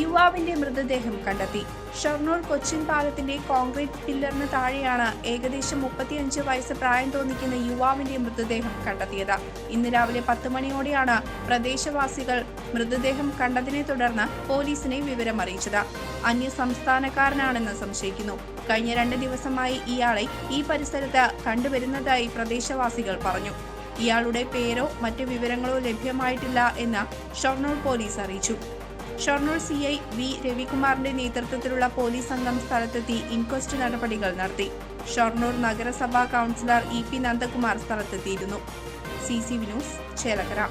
യുവാവിന്റെ മൃതദേഹം കണ്ടെത്തി. ഷൊർണൂർ കൊച്ചിൻ പാലത്തിന്റെ കോൺക്രീറ്റ് പില്ലറിന് താഴെയാണ് ഏകദേശം മുപ്പത്തിയഞ്ച് വയസ്സ് പ്രായം തോന്നിക്കുന്ന യുവാവിന്റെ മൃതദേഹം കണ്ടെത്തിയത്. ഇന്ന് രാവിലെ പത്ത് മണിയോടെയാണ് പ്രദേശവാസികൾ മൃതദേഹം കണ്ടതിനെ തുടർന്ന് പോലീസിനെ വിവരം അറിയിച്ചത് അന്യ സംസ്ഥാനക്കാരനാണെന്ന് സംശയിക്കുന്നു. കഴിഞ്ഞ രണ്ട് ദിവസമായി ഇയാളെ ഈ പരിസരത്ത് കണ്ടുവരുന്നതായി പ്രദേശവാസികൾ പറഞ്ഞു. ഇയാളുടെ പേരോ മറ്റു വിവരങ്ങളോ ലഭ്യമായിട്ടില്ല എന്ന് ഷൊർണൂർ പോലീസ് അറിയിച്ചു. ഷൊർണൂർ സി ഐ വി രവികുമാറിന്റെ നേതൃത്വത്തിലുള്ള പോലീസ് സംഘം സ്ഥലത്തെത്തി ഇൻക്വസ്റ്റ് നടപടികൾ നടത്തി. ഷൊർണൂർ നഗരസഭാ councillor E P Nandakumar സ്ഥലത്തെത്തിയിരുന്നു. C C V news Chelakkara.